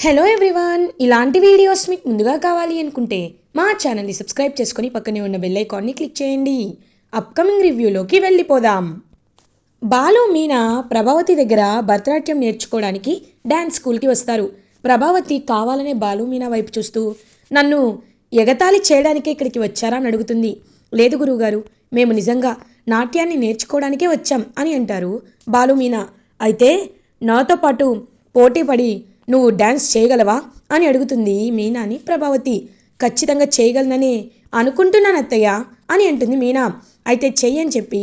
Hello everyone ఇలాంటి videos మీకు ముందుగా కావాలి అనుకుంటే మా ఛానల్ని సబ్స్క్రైబ్ చేసుకొని పక్కనే ఉన్న బెల్ ఐకాన్ని క్లిక్ చేయండి. అప్కమింగ్ రివ్యూలోకి వెళ్ళిపోదాం. బాలు మీనా ప్రభావతి దగ్గర భరతనాట్యం నేర్చుకోవడానికి డ్యాన్స్ స్కూల్కి వస్తారు. ప్రభావతి కావాలనే బాలు మీనా వైపు చూస్తూ నన్ను ఎగతాళి చేయడానికే ఇక్కడికి వచ్చారా? అని అడుగుతుంది. లేదు గురువుగారు మేము నిజంగా నాట్యాన్ని నేర్చుకోవడానికే వచ్చాం అని అంటారు బాలు మీనా. అయితే నాతో పాటు పోటీ పడి నువ్వు డ్యాన్స్ చేయగలవా? అని అడుగుతుంది మీనాని ప్రభావతి. ఖచ్చితంగా చేయగలనని అనుకుంటున్నాను అత్తయ్య అని అంటుంది మీనా. అయితే చెయ్యి అని చెప్పి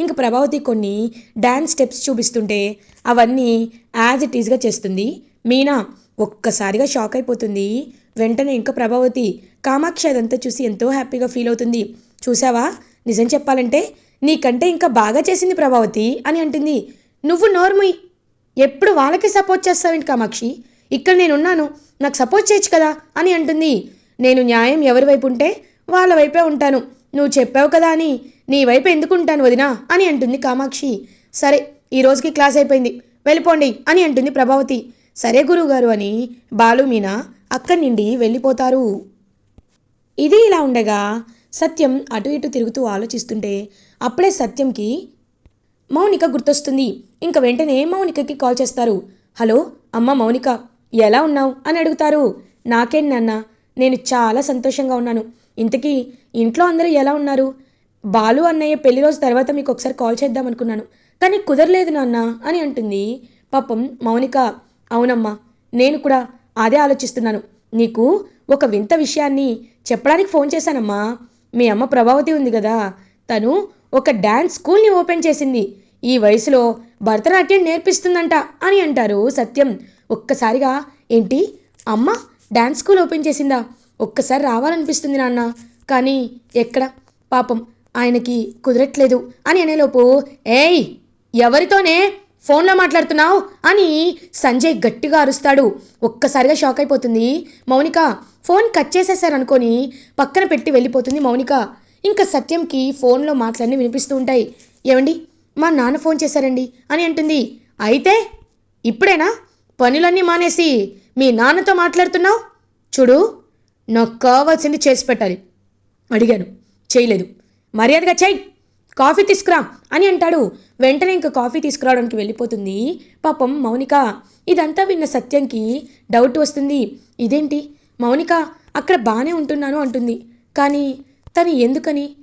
ఇంక ప్రభావతి కొన్ని డ్యాన్స్ స్టెప్స్ చూపిస్తుంటే అవన్నీ యాజ్ ఇట్ ఈజ్గా చేస్తుంది. మీనా ఒక్కసారిగా షాక్ అయిపోతుంది. వెంటనే ఇంకా ప్రభావతి కామాక్షి అదంతా చూసి ఎంతో హ్యాపీగా ఫీల్ అవుతుంది. చూసావా? నిజం చెప్పాలంటే నీకంటే ఇంకా బాగా చేసింది ప్రభావతి అని అంటుంది. నువ్వు నోర్మి ఎప్పుడు వాళ్ళకి సపోర్ట్ చేస్తావేంటి కామాక్షి? ఇక్కడ నేనున్నాను నాకు సపోర్ట్ చేయొచ్చు కదా అని అంటుంది. నేను న్యాయం ఎవరి వైపు ఉంటే వాళ్ళ వైపే ఉంటాను. నువ్వు చెప్పావు కదా అని నీ వైపు ఎందుకు ఉంటాను వదినా అని అంటుంది కామాక్షి. సరే ఈ రోజుకి క్లాస్ అయిపోయింది. వెళ్ళిపోండి అని అంటుంది ప్రభావతి. సరే గురువుగారు అని బాలు మీనా అక్కడి నుండి వెళ్ళిపోతారు. ఇది ఇలా ఉండగా సత్యం అటు ఇటు తిరుగుతూ ఆలోచిస్తుంటే అప్పుడే సత్యంకి మౌనిక గుర్తొస్తుంది. ఇంక వెంటనే మౌనికకి కాల్ చేస్తారు. హలో అమ్మ మౌనిక ఎలా ఉన్నావు? అని అడుగుతారు. నాకేం నాన్న నేను చాలా సంతోషంగా ఉన్నాను. ఇంతకీ ఇంట్లో అందరూ ఎలా ఉన్నారు? బాలు అన్నయ్య పెళ్ళి రోజు తర్వాత మీకు ఒకసారి కాల్ చేద్దాం అనుకున్నాను. కానీ కుదరలేదు నాన్న అని అంటుంది. పాపం మౌనిక అవునమ్మా నేను కూడా అదే ఆలోచిస్తున్నాను. నీకు ఒక వింత విషయాన్ని చెప్పడానికి ఫోన్ చేశానమ్మా. మీ అమ్మ ప్రభావతి ఉంది కదా తను ఒక డ్యాన్స్ స్కూల్ని ఓపెన్ చేసింది. ఈ వయసులో భరతనాట్యం నేర్పిస్తుందంట అని అంటారు సత్యం. ఒక్కసారిగా ఏంటి? అమ్మ డ్యాన్స్ స్కూల్ ఓపెన్ చేసిందా? ఒక్కసారి రావాలనిపిస్తుంది నాన్న. కానీ ఎక్కడ? పాపం ఆయనకి కుదరట్లేదు అని అనేలోపు ఏయ్ ఎవరితోనే ఫోన్లో మాట్లాడుతున్నావు? అని సంజయ్ గట్టిగా అరుస్తాడు. ఒక్కసారిగా షాక్ అయిపోతుంది. మౌనిక ఫోన్ కట్ చేసేసారనుకొని పక్కన పెట్టి వెళ్ళిపోతుంది మౌనిక. ఇంకా సత్యంకి ఫోన్లో మాటలన్నీ వినిపిస్తూ ఉంటాయి. ఏమండి? మా నాన్న ఫోన్ చేశారండి అని అంటుంది. అయితే ఇప్పుడేనా? పనులన్నీ మానేసి మీ నాన్నతో మాట్లాడుతున్నావు? చూడు నాకు కావాల్సింది చేసి పెట్టాలి. అడిగాను. చేయలేదు. మర్యాదగా చేయి. కాఫీ తీసుకురా అని అంటాడు. వెంటనే ఇంకా కాఫీ తీసుకురావడానికి వెళ్ళిపోతుంది. పాపం మౌనిక. ఇదంతా విన్న సత్యంకి డౌట్ వస్తుంది. ఇదేంటి? మౌనిక అక్కడ బాగానే ఉంటున్నాను అంటుంది. కానీ తను ఎందుకని?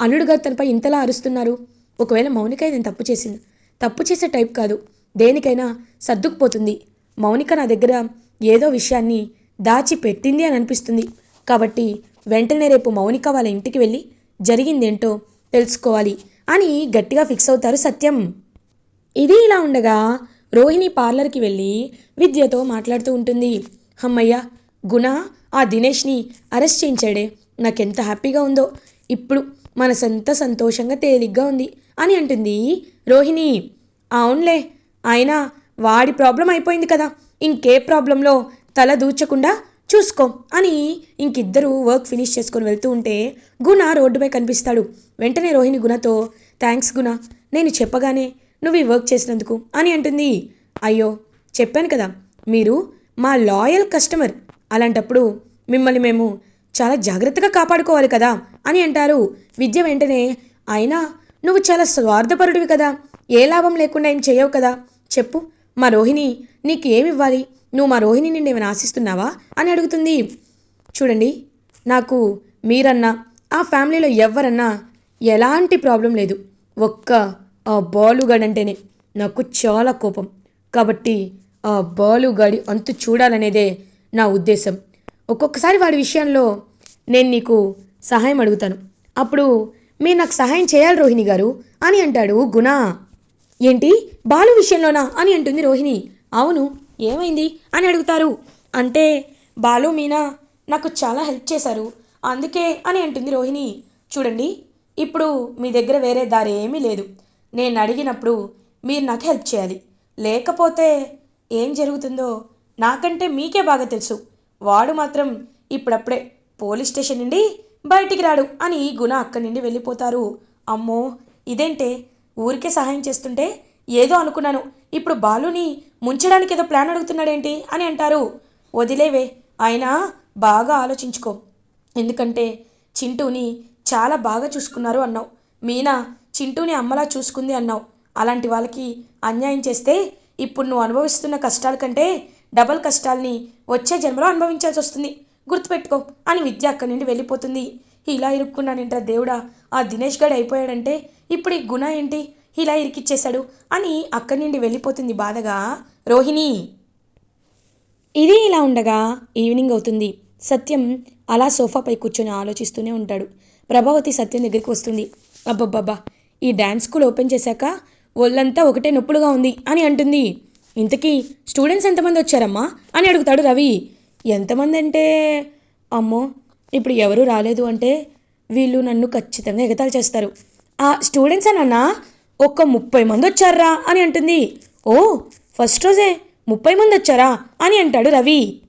అల్లుడు గారు తనపై ఇంతలా అరుస్తున్నారు. ఒకవేళ మౌనిక నేను తప్పు చేసింది తప్పు చేసే టైప్ కాదు దేనికైనా సర్దుకుపోతుంది. మౌనిక నా దగ్గర ఏదో విషయాన్ని దాచి పెట్టింది అని అనిపిస్తుంది. కాబట్టి వెంటనే రేపు మౌనిక వాళ్ళ ఇంటికి వెళ్ళి జరిగిందేంటో తెలుసుకోవాలి అని గట్టిగా ఫిక్స్ అవుతారు సత్యం. ఇది ఇలా ఉండగా రోహిణి పార్లర్కి వెళ్ళి విద్యతో మాట్లాడుతూ ఉంటుంది. అమ్మయ్య గుణ ఆ దినేష్ని అరెస్ట్ చేయించాడే. నాకెంత హ్యాపీగా ఉందో. ఇప్పుడు మనసంత సంతోషంగా తేలిగ్గా ఉంది అని అంటుంది రోహిణి. అవునులే అయినా వాడి ప్రాబ్లం అయిపోయింది కదా. ఇంకే ప్రాబ్లంలో తల దూచకుండా చూసుకో అని ఇంకిద్దరూ వర్క్ ఫినిష్ చేసుకొని వెళ్తూ ఉంటే గుణ రోడ్డుపై కనిపిస్తాడు. వెంటనే రోహిణి గుణతో థ్యాంక్స్ గుణ నేను చెప్పగానే నువ్వు ఈ వర్క్ చేసినందుకు అని అంటుంది. అయ్యో చెప్పాను కదా మీరు మా లాయల్ కస్టమర్. అలాంటప్పుడు మిమ్మల్ని మేము చాలా జాగ్రత్తగా కాపాడుకోవాలి కదా అని అంటారు. విద్య వెంటనే అయినా నువ్వు చాలా స్వార్థపరుడివి కదా. ఏ లాభం లేకుండా ఏం చేయవు కదా. చెప్పు మా రోహిణి నీకు ఏమి ఇవ్వాలి నువ్వు మా రోహిణి నుండి ఏమైనా ఆశిస్తున్నావా? అని అడుగుతుంది. చూడండి నాకు మీరన్నా ఆ ఫ్యామిలీలో ఎవరన్నా ఎలాంటి ప్రాబ్లం లేదు. ఒక్క ఆ బాలుగాడంటేనే నాకు చాలా కోపం. కాబట్టి ఆ బాలుగాడి అంతు చూడాలనేదే నా ఉద్దేశం. ఒక్కొక్కసారి వాడి విషయంలో నేను నీకు సహాయం అడుగుతాను. అప్పుడు మీరు నాకు సహాయం చేయాలి రోహిణి గారు అని అంటాడు గుణ. ఏంటి? బాలు విషయంలోనా అని అంటుంది రోహిణి. అవును. ఏమైంది అని అడుగుతారు. అంటే బాలు మీనా నాకు చాలా హెల్ప్ చేశారు. అందుకే అని అంటుంది రోహిణి. చూడండి ఇప్పుడు మీ దగ్గర వేరే దారి ఏమీ లేదు. నేను అడిగినప్పుడు మీరు నాకు హెల్ప్ చేయాలి. లేకపోతే ఏం జరుగుతుందో నాకంటే మీకే బాగా తెలుసు. వాడు మాత్రం ఇప్పుడప్పుడే పోలీస్ స్టేషన్ నుండి బయటికి రాడు అని గుణ అక్కడి నుండి వెళ్ళిపోతారు. అమ్మో ఇదేంటే? ఊరికే సహాయం చేస్తుంటే ఏదో అనుకున్నాను. ఇప్పుడు బాలుని ముంచడానికి ఏదో ప్లాన్ అడుగుతున్నాడేంటి అని అంటారు. వదిలేవే అయినా బాగా ఆలోచించుకో. ఎందుకంటే చింటూని చాలా బాగా చూసుకున్నారు అన్నావు. మీనా చింటూని అమ్మలా చూసుకుంది అన్నావు. అలాంటి వాళ్ళకి అన్యాయం చేస్తే ఇప్పుడు నువ్వు అనుభవిస్తున్న కష్టాల కంటే డబల్ కష్టాల్ని వచ్చే జన్మలో అనుభవించాల్సి వస్తుంది. గుర్తుపెట్టుకో అని విద్య అక్కడి నుండి వెళ్ళిపోతుంది. ఇలా ఇరుక్కున్నానంట దేవుడా ఆ దినేష్ గడ్ అయిపోయాడంటే ఇప్పుడు ఈ గుణ ఏంటి? ఇలా ఇరికిచ్చేశాడు అని అక్కడి నుండి వెళ్ళిపోతుంది బాధగా రోహిణి. ఇది ఇలా ఉండగా ఈవినింగ్ అవుతుంది. సత్యం అలా సోఫాపై కూర్చొని ఆలోచిస్తూనే ఉంటాడు. ప్రభావతి సత్యం దగ్గరికి వస్తుంది. అబ్బబ్బబ్బా ఈ డ్యాన్స్ స్కూల్ ఓపెన్ చేశాక ఒళ్ళంతా ఒకటే నొప్పులుగా ఉంది అని అంటుంది. ఇంతకీ స్టూడెంట్స్ ఎంతమంది వచ్చారమ్మా అని అడుగుతాడు రవి. ఎంతమంది అంటే అమ్మో ఇప్పుడు ఎవరు రాలేదు అంటే వీళ్ళు నన్ను ఖచ్చితంగా ఎగతాళి చేస్తారు. ఆ స్టూడెంట్స్ అన్నా ఒక్క ముప్పై మంది వచ్చారా అని అంటుంది. ఓ ఫస్ట్ రోజే ముప్పై మంది వచ్చారా అని అంటాడు రవి.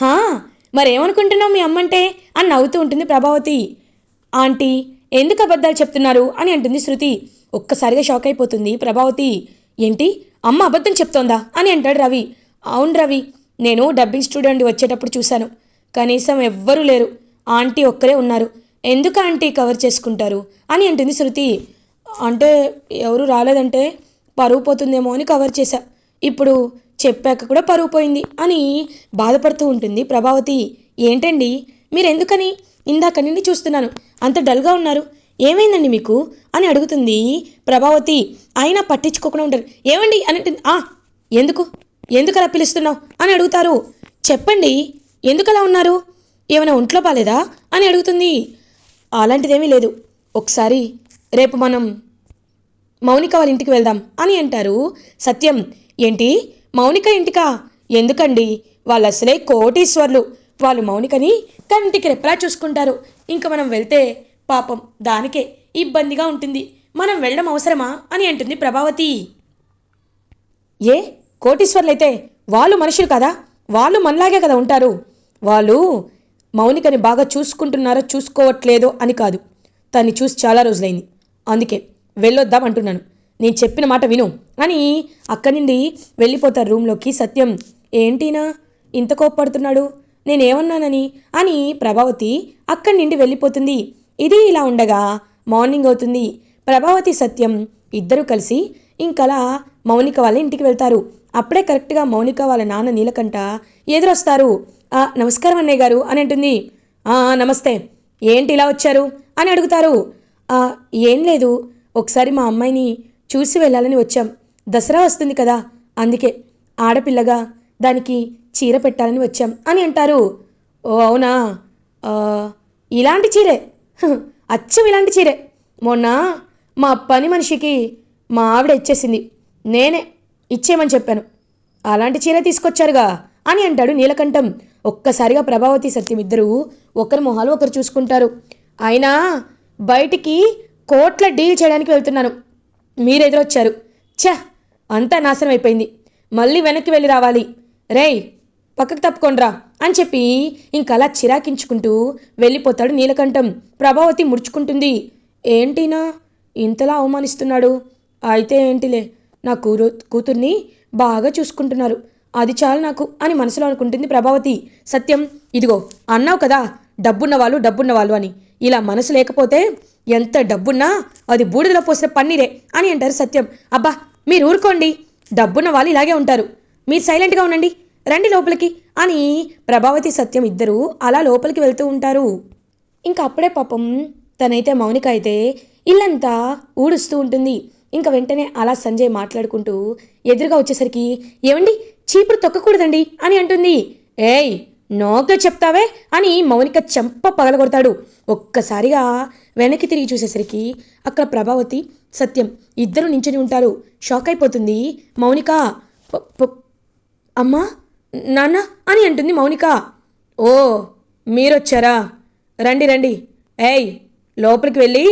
హా మరేమనుకుంటున్నావు మీ అమ్మంటే? అని నవ్వుతూ ఉంటుంది ప్రభావతి. ఆంటీ ఎందుకు అబద్ధాలు చెప్తున్నారు అని అంటుంది శృతి. ఒక్కసారిగా షాక్ అయిపోతుంది ప్రభావతి. ఏంటి అమ్మ అబద్ధం చెప్తోందా అని అంటాడు రవి. అవును రవి నేను డబ్బింగ్ స్టూడెంట్ వచ్చేటప్పుడు చూశాను. కనీసం ఎవ్వరూ లేరు. ఆంటీ ఒక్కరే ఉన్నారు. ఎందుకు ఆంటీ కవర్ చేసుకుంటారు? అని అంటుంది శృతి. అంటే ఎవరు రాలేదంటే పరువు పోతుందేమో అని కవర్ చేశా. ఇప్పుడు చెప్పాక కూడా పరువు పోయింది అని బాధపడుతూ ఉంటుంది ప్రభావతి. ఏంటండి? మీరు ఎందుకని ఇందాక నుండి చూస్తున్నాను. అంత డల్గా ఉన్నారు. ఏమైందండి మీకు? అని అడుగుతుంది ప్రభావతి. అయినా పట్టించుకోకుండా ఉంటారు. ఏమండి? అని ఎందుకు? ఎందుకలా పిలుస్తున్నావు? అని అడుగుతారు. చెప్పండి ఎందుకు అలా ఉన్నారు? ఏమైనా ఒంట్లో బాలేదా? అని అడుగుతుంది. అలాంటిదేమీ లేదు. ఒకసారి రేపు మనం మౌనిక వాళ్ళ ఇంటికి వెళ్దాం అని అంటారు. సత్యం ఏంటి? మౌనిక ఇంటికా? ఎందుకండి? వాళ్ళు అసలే కోటీశ్వర్లు. వాళ్ళు మౌనికని కంటికి రెప్పలా చూసుకుంటారు. ఇంకా మనం వెళ్తే పాపం దానికే ఇబ్బందిగా ఉంటుంది. మనం వెళ్ళడం అవసరమా? అని అంటుంది ప్రభావతి. ఏ? కోటీశ్వర్లైతే వాళ్ళు మనుషులు కదా? వాళ్ళు మనలాగే కదా ఉంటారు. వాళ్ళు మౌనికని బాగా చూసుకుంటున్నారో చూసుకోవట్లేదో అని కాదు. తన్ని చూసి చాలా రోజులైంది. అందుకే వెళ్ళొద్దాం అంటున్నాను. నేను చెప్పిన మాట విను. అని అక్కడి నుండి వెళ్ళిపోతారు రూమ్లోకి. సత్యం ఏంటినా ఇంత కోప్పడుతున్నాడు? నేనేమన్నానని? అని ప్రభావతి అక్కడి నుండి వెళ్ళిపోతుంది. ఇది ఇలా ఉండగా మార్నింగ్ అవుతుంది. ప్రభావతి సత్యం ఇద్దరూ కలిసి ఇంకలా మౌనిక వాళ్ళ ఇంటికి వెళ్తారు. అప్పుడే కరెక్ట్గా మౌనిక వాళ్ళ నాన్న నీలకంఠ ఎదురొస్తారు. "ఆ, నమస్కారం అన్నయ్య గారు అని అంటుంది. "ఆ, నమస్తే. ఏంటి ఇలా వచ్చారు? అని అడుగుతారు. "ఆ, ఏం లేదు. ఒకసారి మా అమ్మాయిని చూసి వెళ్ళాలని వచ్చాం. దసరా వస్తుంది కదా. అందుకే ఆడపిల్లగా దానికి చీర పెట్టాలని వచ్చాం అని అంటారు. ఓ అవునా? ఇలాంటి చీరే? అచ్చం ఇలాంటి చీరే. మొన్న మా పని మనిషికి మా ఆవిడ ఇచ్చేసింది. నేనే ఇచ్చేయమని చెప్పాను. అలాంటి చీర తీసుకొచ్చారుగా అని అంటాడు నీలకంఠం. ఒక్కసారిగా ప్రభావతి సత్యం ఇద్దరూ ఒకరి మొహాలు ఒకరు చూసుకుంటారు. అయినా బయటికి కోట్ల డీల్ చేయడానికి వెళ్తున్నాను. మీరు ఎదురొచ్చారు ఛ! అంతా నాశనం అయిపోయింది. మళ్ళీ వెనక్కి వెళ్ళి రావాలి. రేయ్ పక్కకు తప్పుకోండ్రా అని చెప్పి ఇంకలా చిరాకించుకుంటూ వెళ్ళిపోతాడు నీలకంఠం. ప్రభావతి ముడుచుకుంటుంది. ఏంటినా? ఇంతలా అవమానిస్తున్నాడు. అయితే ఏంటిలే? నా కూరు కూతుర్ని బాగా చూసుకుంటున్నారు. అది చాలు నాకు అని మనసులో అనుకుంటుంది ప్రభావతి. సత్యం ఇదిగో అన్నావు కదా డబ్బున్న వాళ్ళు డబ్బున్న వాళ్ళు అని. ఇలా మనసు లేకపోతే ఎంత డబ్బున్నా అది బూడిదలో పోసిన పన్నీరే అని అంటారు సత్యం. అబ్బా మీరు ఊరుకోండి. డబ్బున్న వాళ్ళు ఇలాగే ఉంటారు. మీరు సైలెంట్గా ఉండండి. రండి లోపలికి అని ప్రభావతి సత్యం ఇద్దరూ అలా లోపలికి వెళ్తూ ఉంటారు. ఇంకా అప్పుడే పాపం తనైతే మౌనిక అయితే ఇల్లంతా ఊడుస్తూ ఉంటుంది. ఇంకా వెంటనే అలా సంజయ్ మాట్లాడుకుంటూ ఎదురుగా వచ్చేసరికి ఏమండి? చీపురు తొక్కకూడదండి అని అంటుంది. ఏయ్ నోగ్గా చెప్తావే అని మౌనిక చెంప పగలగొడతాడు. ఒక్కసారిగా వెనక్కి తిరిగి చూసేసరికి అక్కడ ప్రభావతి సత్యం ఇద్దరు నించుని ఉంటారు. షాక్ అయిపోతుంది. మౌనిక అమ్మా నాన్న అని అంటుంది మౌనిక. ఓ మీరొచ్చారా? రండి రండి. ఏయ్ లోపలికి వెళ్ళి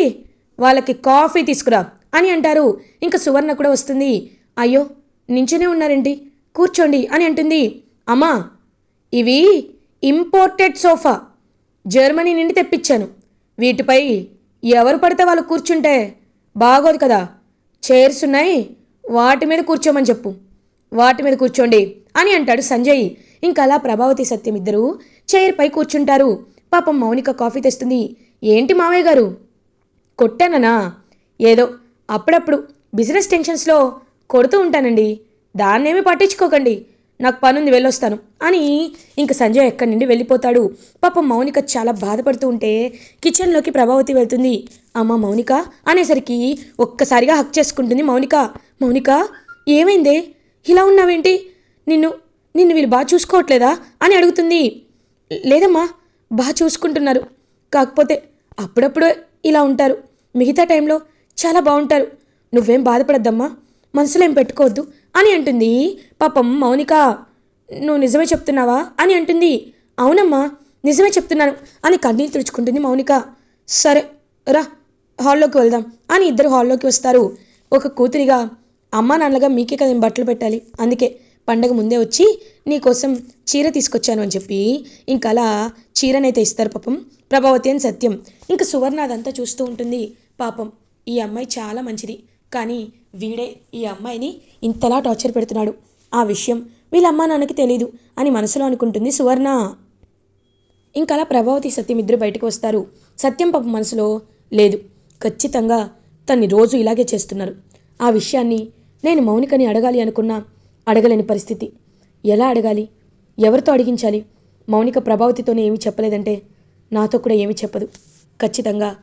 వాళ్ళకి కాఫీ తీసుకురా. అని అంటారు. ఇంకా సువర్ణ కూడా వస్తుంది. అయ్యో నించునే ఉన్నారేంటి? కూర్చోండి అని అంటుంది. అమ్మా ఇవి ఇంపోర్టెడ్ సోఫా జర్మనీ నుండి తెప్పించాను. వీటిపై ఎవరు పడితే వాళ్ళు కూర్చుంటే బాగోదు కదా. చైర్స్ ఉన్నాయి. వాటి మీద కూర్చోమని చెప్పు. వాటి మీద కూర్చోండి అని అంటాడు సంజయ్. ఇంకలా ప్రభావతి సత్యం ఇద్దరు చైర్పై కూర్చుంటారు. పాపం మౌనిక కాఫీ తెస్తుంది. ఏంటి మావయ్య గారు? కొట్టాననా? ఏదో అప్పుడప్పుడు బిజినెస్ టెన్షన్స్లో కొడుతూ ఉంటానండి. దాన్నేమీ పట్టించుకోకండి. నాకు పనుంది వెళ్ళొస్తాను. అని ఇంక సంజయ్ ఎక్కడి నుండి వెళ్ళిపోతాడు? పాపం మౌనిక చాలా బాధపడుతూ ఉంటే కిచెన్లోకి ప్రభావతి వెళ్తుంది. అమ్మ మౌనిక అనేసరికి ఒక్కసారిగా హక్ చేసుకుంటుంది మౌనిక. మౌనిక ఏమైందే? ఇలా ఉన్నావేంటి? నిన్ను నిన్ను వీళ్ళు బాగా చూసుకోవట్లేదా? అని అడుగుతుంది. లేదమ్మా బాగా చూసుకుంటున్నారు. కాకపోతే అప్పుడప్పుడు ఇలా ఉంటారు. మిగతా టైంలో చాలా బాగుంటారు. నువ్వేం బాధపడద్దమ్మా. మనసులో ఏం పెట్టుకోవద్దు అని అంటుంది. పాపం మౌనిక నువ్వు నిజమే చెప్తున్నావా? అని అంటుంది. అవునమ్మా నిజమే చెప్తున్నాను అని కన్నీళ్ళు తుడుచుకుంటుంది మౌనిక. సరే రా హాల్లోకి వెళ్దాం అని ఇద్దరు హాల్లోకి వస్తారు. ఒక కూతురిగా అమ్మా నాన్నగా మీకే కదా నేను బట్టలు పెట్టాలి. అందుకే పండగ ముందే వచ్చి నీకోసం చీర తీసుకొచ్చాను అని చెప్పి ఇంకా అలా చీరనైతే ఇస్తారు పాపం. ప్రభావతి అని సత్యం. ఇంకా సువర్ణ అదంతా చూస్తూ ఉంటుంది పాపం. ఈ అమ్మాయి చాలా మంచిది. కానీ వీడే ఈ అమ్మాయిని ఇంతలా టార్చర్ పెడుతున్నాడు. ఆ విషయం వీళ్ళమ్మ నాన్నకి తెలీదు అని మనసులో అనుకుంటుంది సువర్ణ. ఇంకలా ప్రభావతి సత్యం ఇద్దరు బయటకు వస్తారు. సత్యం పాప మనసులో లేదు. ఖచ్చితంగా తన్ని రోజు ఇలాగే చేస్తున్నారు. ఆ విషయాన్ని నేను మౌనికని అడగాలి అనుకున్నా. అడగలేని పరిస్థితి. ఎలా అడగాలి? ఎవరితో అడిగించాలి? మౌనిక ప్రభావతితోనే ఏమీ చెప్పలేదంటే నాతో కూడా ఏమీ చెప్పదు. ఖచ్చితంగా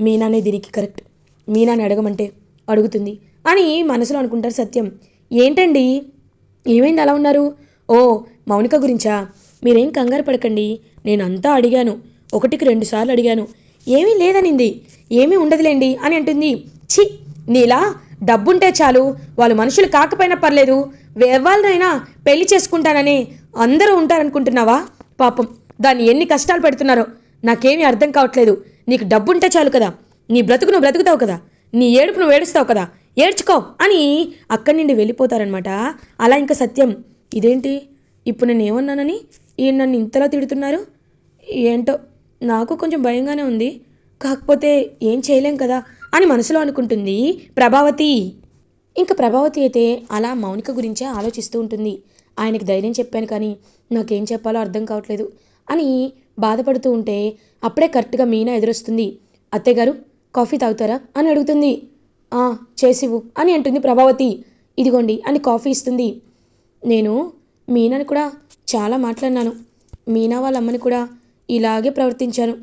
మీనానే దీనికి కరెక్ట్. మీనాని అడగమంటే అడుగుతుంది అని మనసులో అనుకుంటారు సత్యం. ఏంటండి? ఏమైంది అలా ఉన్నారు? ఓ మౌనిక గురించా? మీరేం కంగారు పడకండి. నేను అంతా అడిగాను. ఒకటికి రెండు సార్లు అడిగాను. ఏమీ లేదనింది. ఏమీ ఉండదులేండి అని అంటుంది. ఛీ నీలా? డబ్బుంటే చాలు. వాళ్ళు మనుషులు కాకపోయినా పర్లేదు. ఎవరినైనా పెళ్ళి చేసుకుంటానని అందరూ ఉంటారనుకుంటున్నావా? పాపం. దాన్ని ఎన్ని కష్టాలు పెడుతున్నారో. నాకేమీ అర్థం కావట్లేదు. నీకు డబ్బుంటే చాలు కదా. నీ బ్రతుకు నువ్వు బ్రతుకుతావు కదా. నీ ఏడుపు నువ్వు ఏడుస్తావు కదా. ఏడ్చుకో అని అక్కడి నుండి వెళ్ళిపోతారనమాట అలా ఇంకా సత్యం. ఇదేంటి? ఇప్పుడు నేను ఏమన్నానని? ఈయన నన్ను ఇంతలా తిడుతున్నారు? ఏంటో? నాకు కొంచెం భయంగానే ఉంది. కాకపోతే ఏం చేయలేం కదా అని మనసులో అనుకుంటుంది ప్రభావతి. ఇంకా ప్రభావతి అయితే అలా మౌనిక గురించే ఆలోచిస్తూ ఉంటుంది. ఆయనకి ధైర్యం చెప్పాను కానీ నాకేం చెప్పాలో అర్థం కావట్లేదు అని బాధపడుతూ ఉంటే అప్పుడే కరెక్ట్గా మీనా ఎదురొస్తుంది. అత్తయ్య గారు కాఫీ తాగుతారా? అని అడుగుతుంది. "ఆ, చేసివు అని అంటుంది ప్రభావతి. ఇదిగోండి అని కాఫీ ఇస్తుంది. నేను మీనాని కూడా చాలా మాట్లాడినాను. మీనా వాళ్ళ అమ్మని కూడా ఇలాగే ప్రవర్తించాను.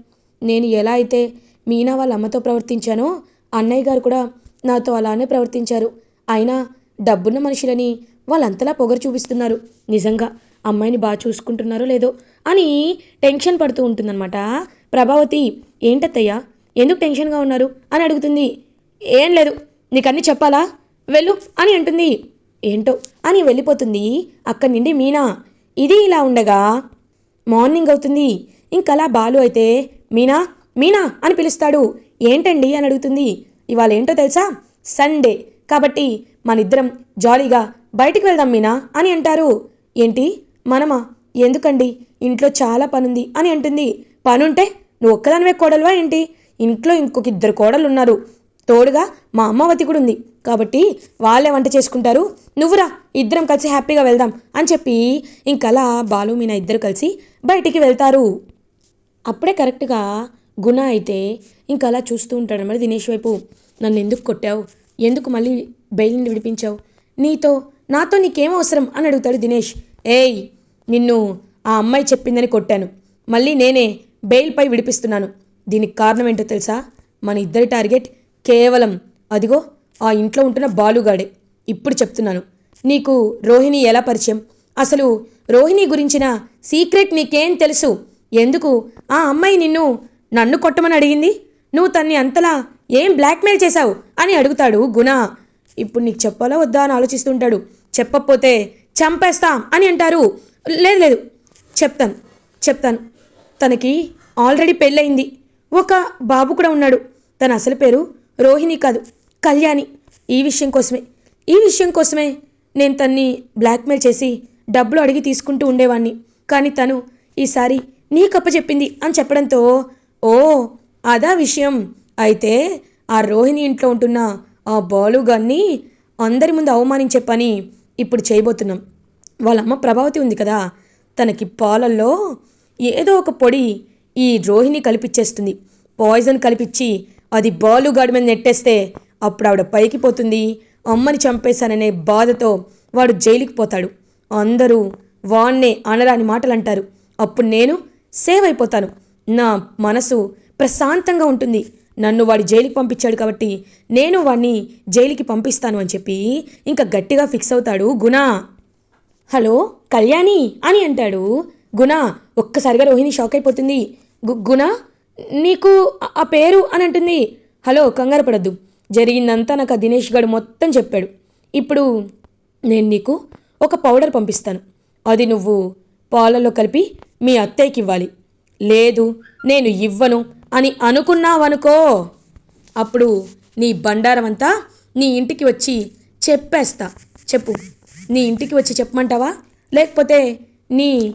నేను ఎలా అయితే మీనా వాళ్ళ అమ్మతో ప్రవర్తించానో అన్నయ్య గారు కూడా నాతో అలానే ప్రవర్తించారు. అయినా డబ్బున్న మనుషులని వాళ్ళంతలా పొగరు చూపిస్తున్నారు. నిజంగా అమ్మాయిని బాగా చూసుకుంటున్నారో లేదో అని టెన్షన్ పడుతూ ఉంటుందన్నమాట. ప్రభావతి ఏంటత్తయ్యా? ఎందుకు టెన్షన్గా ఉన్నారు? అని అడుగుతుంది. ఏం లేదు. నీకన్నీ చెప్పాలా? వెళ్ళు అని అంటుంది. ఏంటో? అని వెళ్ళిపోతుంది. అక్కడి నుండి మీనా. ఇది ఇలా ఉండగా మార్నింగ్ అవుతుంది. ఇంకలా బాలు అయితే మీనా మీనా అని పిలుస్తాడు. ఏంటండి అని అడుగుతుంది. ఇవాళ ఏంటో తెలుసా? సండే. కాబట్టి మనిద్దరం జాలీగా బయటికి వెళ్దాం మీనా అని అంటారు. ఏంటి? మనమా? ఎందుకండి? ఇంట్లో చాలా పనుంది అని అంటుంది. పనుంటే నువ్వు ఒక్కదానివే కోడలువా ఏంటి? ఇంట్లో ఇంకొక ఇద్దరు కోడలు ఉన్నారు తోడుగా మా అమ్మవతి కూడా ఉంది కాబట్టి వాళ్ళే వంట చేసుకుంటారు. నువ్వురా ఇద్దరం కలిసి హ్యాపీగా వెళ్దాం అని చెప్పి ఇంకలా బాలు మీనా ఇద్దరు కలిసి బయటికి వెళ్తారు. అప్పుడే కరెక్ట్గా గుణ అయితే ఇంకలా అలా చూస్తూ ఉంటాడు అనమాట దినేష్ వైపు. నన్ను ఎందుకు కొట్టావు? ఎందుకు మళ్ళీ బెయిల్ని విడిపించావు? నీతో నాతో నీకేం అవసరం? అని అడుగుతాడు దినేష్. ఏయ్ నిన్ను ఆ అమ్మాయి చెప్పిందని కొట్టాను. మళ్ళీ నేనే బెయిల్పై విడిపిస్తున్నాను. దీనికి కారణం ఏంటో తెలుసా? మన ఇద్దరి టార్గెట్ కేవలం అదిగో ఆ ఇంట్లో ఉంటున్న బాలుగాడే. ఇప్పుడు చెప్తున్నాను. నీకు రోహిణి ఎలా పరిచయం? అసలు రోహిణి గురించిన సీక్రెట్ నీకేం తెలుసు? ఎందుకు? ఆ అమ్మాయి నిన్ను నన్ను కొట్టమని అడిగింది? నువ్వు తన్ని అంతలా ఏం బ్లాక్మెయిల్ చేశావు? అని అడుగుతాడు గుణ. ఇప్పుడు నీకు చెప్పాలా వద్దా అని ఆలోచిస్తుంటాడు. చెప్పకపోతే చంపేస్తాం అని అంటారు. లేదు లేదు. చెప్తాను. చెప్తాను. తనకి ఆల్రెడీ పెళ్ళయింది. ఒక బాబు కూడా ఉన్నాడు. తన అసలు పేరు రోహిణి కాదు కళ్యాణి. ఈ విషయం కోసమే. ఈ విషయం కోసమే నేను తన్ని బ్లాక్మెయిల్ చేసి డబ్బులు అడిగి తీసుకుంటూ ఉండేవాణ్ణి. కానీ తను ఈసారి నీ కప్ప చెప్పింది అని చెప్పడంతో ఓ అదా విషయం. అయితే ఆ రోహిణి ఇంట్లో ఉంటున్న ఆ బాలుగాన్ని అందరి ముందు అవమానించే పని ఇప్పుడు చేయబోతున్నాం. వాళ్ళమ్మ ప్రభావతి ఉంది కదా తనకి పాలల్లో ఏదో ఒక పొడి ఈ రోహిణి కలిపిచ్చేస్తుంది. పాయిజన్ కలిపిచ్చి అది బాలుగాడి మీద నెట్టేస్తే అప్పుడు ఆవిడ పైకి పోతుంది. అమ్మని చంపేశాననే బాధతో వాడు జైలుకి పోతాడు. అందరూ వాణ్ణే అనరాని మాటలు అంటారు అప్పుడు నేను సేవ్ అయిపోతాను. నా మనసు ప్రశాంతంగా ఉంటుంది. నన్ను వాడి జైలుకి పంపించాడు కాబట్టి నేను వాడిని జైలుకి పంపిస్తాను అని చెప్పి ఇంకా గట్టిగా ఫిక్స్ అవుతాడు గుణ. హలో కళ్యాణి అని అంటాడు. గుణ ఒక్కసారిగా రోహిణి షాక్ అయిపోతుంది. గుణ? నీకు ఆ- పేరు అని అంటుంది. హలో కంగారు పడద్దు. జరిగిందంతా నాకు ఆ దినేష్ గడు మొత్తం చెప్పాడు. ఇప్పుడు నేను నీకు ఒక పౌడర్ పంపిస్తాను. అది నువ్వు పాలలో కలిపి మీ అత్తయ్యకి ఇవ్వాలి. లేదు నేను ఇవ్వను అని అనుకున్నావనుకో. అప్పుడు నీ బండారం అంతా నీ ఇంటికి వచ్చి చెప్పేస్తా. చెప్పు. నీ ఇంటికి వచ్చి చెప్పమంటావా? లేకపోతే నీ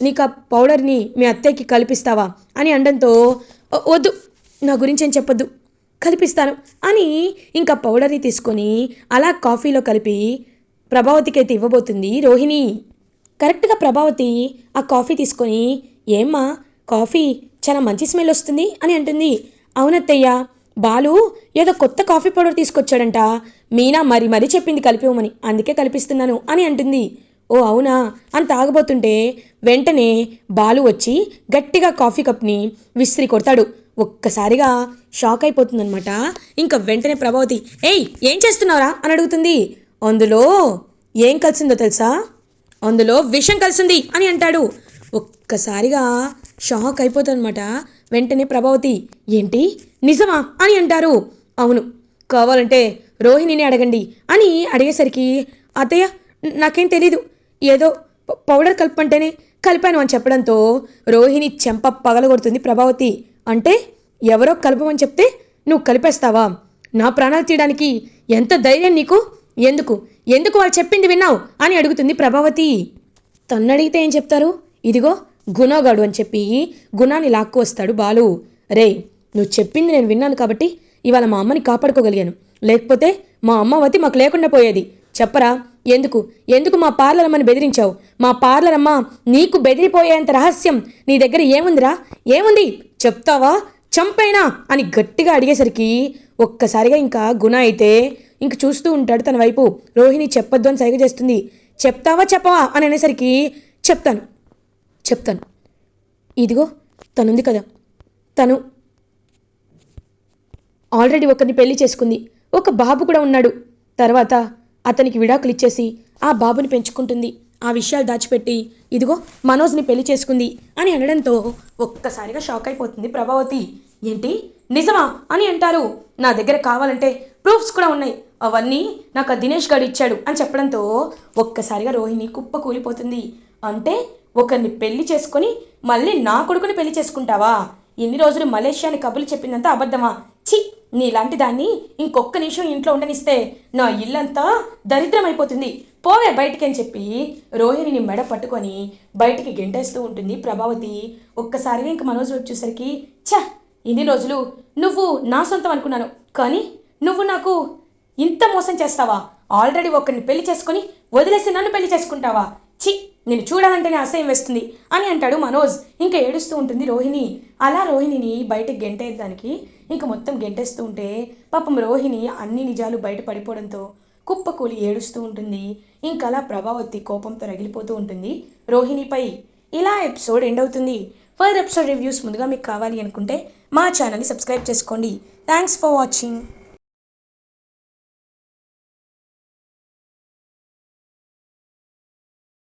నీకు ఆ పౌడర్ని మీ అత్తయ్యకి కల్పిస్తావా? అని అనడంతో వద్దు నా గురించి ఏం చెప్పొద్దు కల్పిస్తాను అని ఇంకా పౌడర్ని తీసుకొని అలా కాఫీలో కలిపి ప్రభావతికి అయితే ఇవ్వబోతుంది రోహిణి. కరెక్ట్గా ప్రభావతి ఆ కాఫీ తీసుకొని ఏమ్మా కాఫీ చాలా మంచి స్మెల్ వస్తుంది అని అంటుంది. అవునత్తయ్య బాలు ఏదో కొత్త కాఫీ పౌడర్ తీసుకొచ్చాడంట మీనా మరి మరీ చెప్పింది కలిపివ్వమని అందుకే కలిపిస్తున్నాను అని అంటుంది. ఓ అవునా? అని తాగబోతుంటే వెంటనే బాలు వచ్చి గట్టిగా కాఫీ కప్ని విసిరి కొడతాడు. ఒక్కసారిగా షాక్ అయిపోతుందనమాట ఇంకా వెంటనే ప్రభావతి ఏయ్ ఏం చేస్తున్నావురా? అని అడుగుతుంది. అందులో ఏం కలిసిందో తెలుసా? అందులో విషం కలిసింది అని అంటాడు. ఒక్కసారిగా షాక్ అయిపోతుందన్నమాట. వెంటనే ప్రభావతి ఏంటి? నిజమా? అని అంటారు. అవును కావాలంటే రోహిణిని అడగండి అని అడిగేసరికి అతయ్య నాకేం తెలీదు. ఏదో పౌడర్ కలపంటేనే కలిపాను అని చెప్పడంతో రోహిణి చెంప పగలగొడుతుంది ప్రభావతి. అంటే ఎవరో కలపమని చెప్తే నువ్వు కలిపేస్తావా? నా ప్రాణాలు తీయడానికి ఎంత ధైర్యం నీకు? ఎందుకు? ఎందుకు వాళ్ళు చెప్పింది విన్నావు? అని అడుగుతుంది ప్రభావతి. తన్ను అడిగితే ఏం చెప్తారు? ఇదిగో గుణగాడు అని చెప్పి గుణాన్ని లాక్కు వస్తాడు బాలు. రే నువ్వు చెప్పింది నేను విన్నాను కాబట్టి ఇవాళ మా అమ్మని కాపాడుకోగలిగాను. లేకపోతే మా అమ్మవతి మాకు లేకుండా పోయేది. చెప్పరా? ఎందుకు? ఎందుకు మా పార్లర్ అమ్మని బెదిరించావు? మా పార్లర్ అమ్మ నీకు బెదిరిపోయేంత రహస్యం నీ దగ్గర ఏముందిరా? ఏముంది? చెప్తావా? చంపైనా? అని గట్టిగా అడిగేసరికి ఒక్కసారిగా ఇంకా గుణ అయితే ఇంక చూస్తూ ఉంటాడు తన వైపు. రోహిణి చెప్పొద్దు అని సైగ చేస్తుంది. చెప్తావా చెప్పవా అని అనేసరికి చెప్తాను. చెప్తాను. ఇదిగో తనుంది కదా. తను ఆల్రెడీ ఒకరిని పెళ్ళి చేసుకుంది. ఒక బాబు కూడా ఉన్నాడు. తర్వాత అతనికి విడాకులు ఇచ్చేసి ఆ బాబుని పెంచుకుంటుంది. ఆ విషయాలు దాచిపెట్టి ఇదిగో మనోజ్ని పెళ్ళి చేసుకుంది అని అనడంతో ఒక్కసారిగా షాక్ అయిపోతుంది ప్రభావతి. ఏంటి? నిజమా అని అంటారు. నా దగ్గర కావాలంటే ప్రూఫ్స్ కూడా ఉన్నాయి. అవన్నీ నాకు దినేష్ గారు ఇచ్చాడు అని చెప్పడంతో ఒక్కసారిగా రోహిణి కుప్ప కూలిపోతుంది అంటే ఒకరిని పెళ్ళి చేసుకొని మళ్ళీ నా కొడుకుని పెళ్ళి చేసుకుంటావా? ఇన్ని రోజులు మలేషియాని కబులు చెప్పిందంతా అబద్ధమా? ఛీ! నీలాంటి దాన్ని ఇంకొక్క నిమిషం ఇంట్లో ఉండనిస్తే నా ఇల్లంతా దరిద్రమైపోతుంది. పోవే బయటికి అని చెప్పి రోహిణిని మెడ పట్టుకొని బయటికి గెంటేస్తూ ఉంటుంది ప్రభావతి. ఒక్కసారిగా ఇంక మనోజ్ వైపు చూసరికి ఛ! ఇన్ని రోజులు నువ్వు నా సొంతం అనుకున్నాను. కానీ నువ్వు నాకు ఇంత మోసం చేస్తావా? ఆల్రెడీ ఒకరిని పెళ్ళి చేసుకొని వదిలేసి నన్ను పెళ్ళి చేసుకుంటావా? ఛీ! నేను చూడాలంటేనే అసహ్యం వేస్తుంది అని అంటాడు మనోజ్. ఇంకా ఏడుస్తూ ఉంటుంది రోహిణి. అలా రోహిణిని బయటకు గెంటేయడానికి ఇంకా మొత్తం గెంటేస్తూ ఉంటే పాపం రోహిణి అన్ని నిజాలు బయట పడిపోవడంతో కుప్పకూలి ఏడుస్తూ ఉంటుంది. ఇంకా అలా ప్రభావతి కోపంతో రగిలిపోతూ ఉంటుంది రోహిణిపై. ఇలా ఎపిసోడ్ ఎండ్ అవుతుంది. ఫర్ ఎపిసోడ్ రివ్యూస్ ముందుగా మీకు కావాలి అనుకుంటే మా ఛానల్ని సబ్స్క్రైబ్ చేసుకోండి. Thanks for watching.